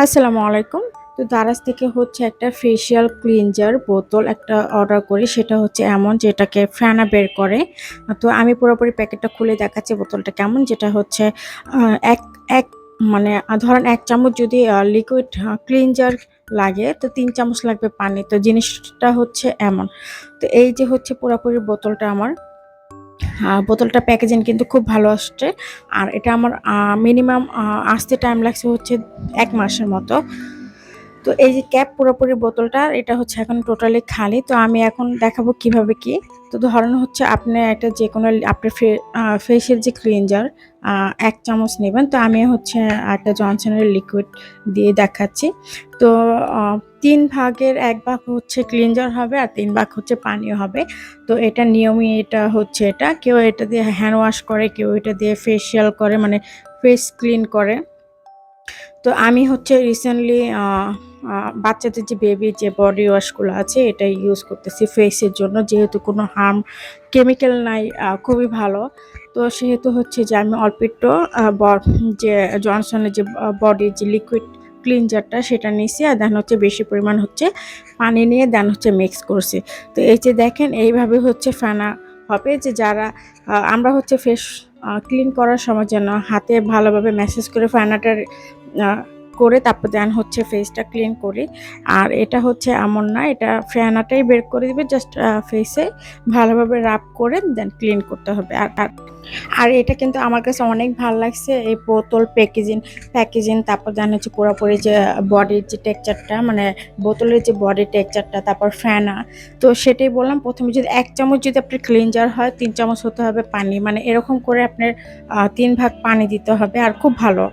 আসসালামু আলাইকুম। তো দারাজ থেকে হচ্ছে একটা ফেশিয়াল ক্লিনজার বোতল একটা অর্ডার করি। সেটা হচ্ছে এমন যেটাকে ফ্যানা বের করে। তো আমি পুরোপুরি প্যাকেটটা খুলে দেখাচ্ছি বোতলটা কেমন। যেটা হচ্ছে এক এক মানে ধরেন এক চামচ যদি লিকুইড ক্লিনজার লাগে, তো তিন চামচ লাগবে পানি। তো জিনিসটা হচ্ছে এমন। তো এই যে হচ্ছে পুরোপুরি বোতলটা আমার। বোতলটা প্যাকেজিং কিন্তু খুব ভালো আসছে। আর এটা আমার মিনিমাম আসতে টাইম লাগছে হচ্ছে এক মাসের মতো। তো এই যে ক্যাপ পুরোপুরি বোতলটা, এটা হচ্ছে এখন টোটালি খালি। তো আমি এখন দেখাবো কীভাবে কি। তো ধরেন হচ্ছে আপনি একটা যে কোনো আপনার ফেসের যে ক্লিনজার এক চামচ নেবেন। তো আমি হচ্ছে একটা জনসনের লিকুইড দিয়ে দেখাচ্ছি। তো তিন ভাগের এক ভাগ হচ্ছে ক্লিনজার হবে আর তিন ভাগ হচ্ছে পানীয় হবে। তো এটা নিয়মই এটা হচ্ছে এটা। কেউ এটা দিয়ে হ্যান্ড ওয়াশ করে, কেউ এটা দিয়ে ফেসিয়াল করে মানে ফেস ক্লিন করে। তো আমি হচ্ছে রিসেন্টলি বাচ্চাদের যে বেবি যে বডি ওয়াশগুলো আছে, এটা ইউজ করতেছি ফেসের জন্য। যেহেতু কোনো হার্ম কেমিক্যাল নাই খুবই ভালো। তো সেহেতু হচ্ছে যে আমি অল্প একটু যে জনসনের যে বডির যে লিকুইড ক্লিনজারটা সেটা নিয়েছি আর দেন হচ্ছে বেশি পরিমাণ হচ্ছে পানি নিয়ে দেন হচ্ছে মিক্স করছি। তো এই যে দেখেন, এইভাবে হচ্ছে ফেনা হবে যে যারা আমরা হচ্ছে ফেস ক্লিন করার সময় যেন হাতে ভালোভাবে ম্যাসেজ করে ফেনাটার করে তারপর দেন হচ্ছে ফেসটা ক্লিন করি। আর এটা হচ্ছে এমন না, এটা ফেনাটাই বের করে দিবে জাস্ট ফেসে ভালোভাবে রাব করে দেন ক্লিন করতে হবে। আর আর এটা কিন্তু আমার কাছে অনেক ভালো লাগছে, এই বোতল প্যাকেজিং প্যাকেজিং তারপর দেন হচ্ছে পুরোপুরি যে বডির যে টেক্সচারটা মানে বোতলের যে বডি টেক্সচারটা তারপর ফ্যানা তো সেটাই বললাম। প্রথমে যদি এক চামচ যদি আপনার ক্লিনজার হয়, তিন চামচ হতে হবে পানি মানে এরকম করে আপনার তিন ভাগ পানি দিতে হবে, আর খুব ভালো।